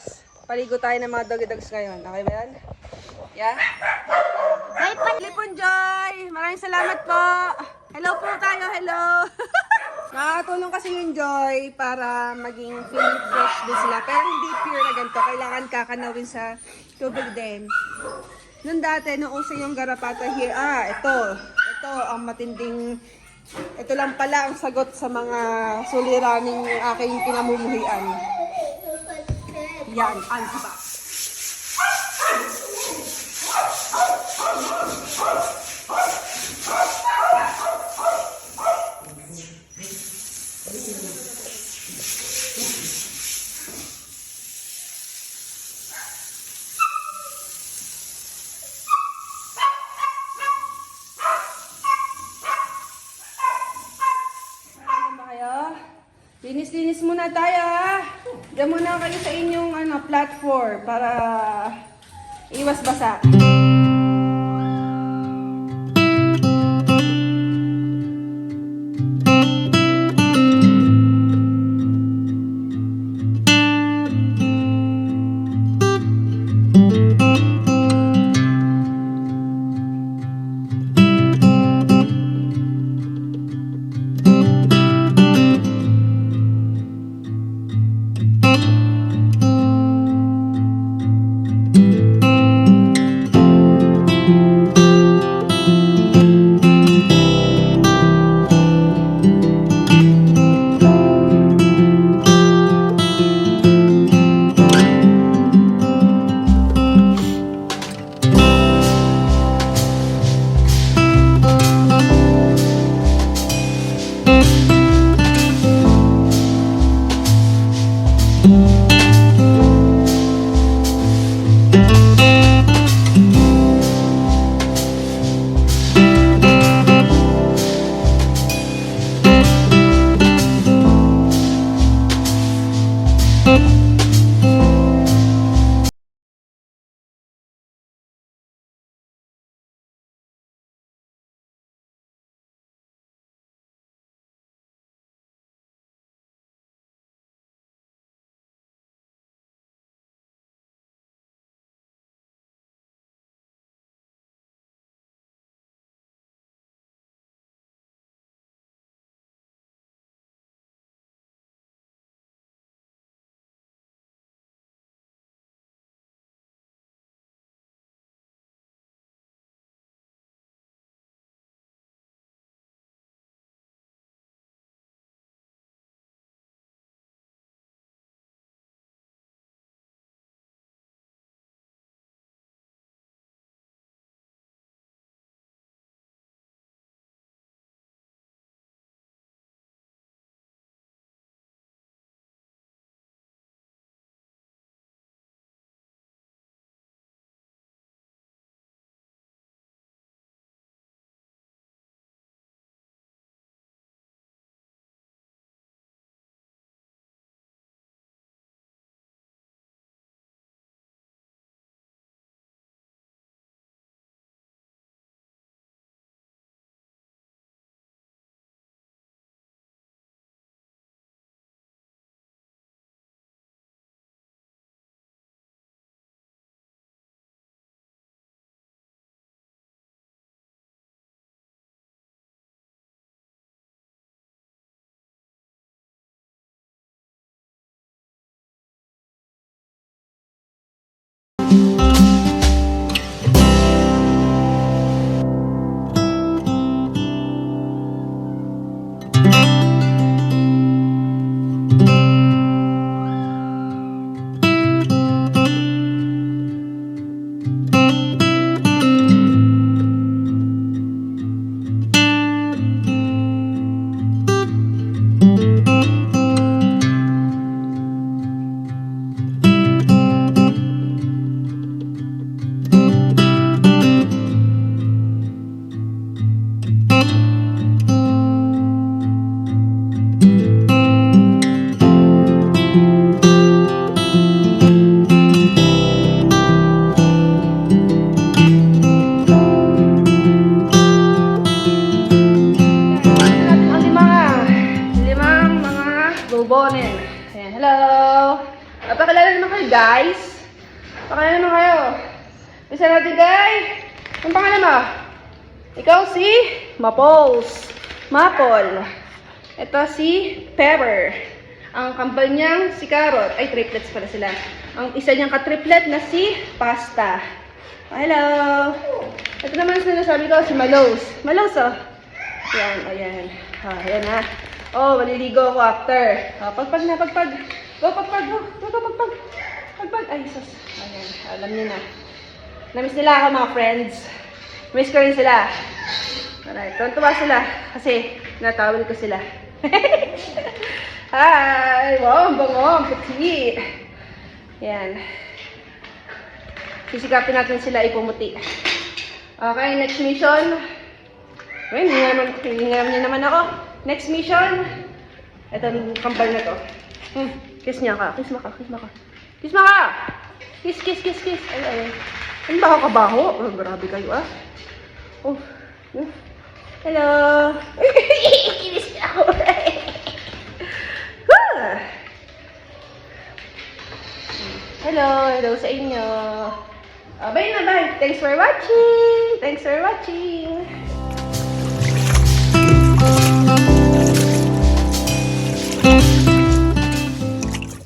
guys. Paligo tayo ng mga doggy dogs ngayon. Okay ba yan? Yeah? May pan... Lipon Joy! Maraming salamat po! Hello po tayo, hello! Nakakatulong kasi yung Joy para maging feel fresh din sila. Pero hindi pure na ganito. Kailangan kakanawin sa tubig din. Noon dati, nung uso yung garapata here, ah, ito. Ito ang matinding, ito lang pala ang sagot sa mga suliraning aking pinamumuhian. Yan, antibac. Ano? Linis-linis muna tayo ha. Diyan muna kayo sa inyong ano, platform para iwas basa. Guys. Pakala naman kayo. Bisa natin, guys. Ang pangalan mo? Ikaw si Maples. Maple. Ito si Pepper. Ang kambal niyang si Carrot. Ay, triplets pala sila. Ang isa niyang katriplet na si Pasta. Oh, hello. Ito naman sinasabi ko si Malos. Malos, oh. Yan, ayan. Ah, ayan ha. Oh, maliligo ako after. Ah, pagpag na, pagpag. Go, pagpag, go. Go, go, pagpag. Pagpag. Ay, sus. Ayan, alam niyo na. Namiss nila ako mga friends. Miss ko rin sila. Alright, tuwan-tuwa sila. Kasi, natawal ko sila. Hi! Wow, ang bango, ang puti. Yan. Sisikapin natin sila ipumuti. Okay, next mission. Well, hindi naman, hindi naman naman ako. Next mission. Ito ang kambal na to. Hmm, kiss niya ka. Kiss mo ka, kiss mo ka. Kiss mo ka! Kiss, kiss, kiss, kiss. Ay, ay. Ano ba ako kabaho? Oh, grabe kayo ah. Oh. hmm. Hello. Kinis niya ako. Ah. Hello, hello sa inyo. Ah, bye na, bye. Thanks for watching. Thanks for watching.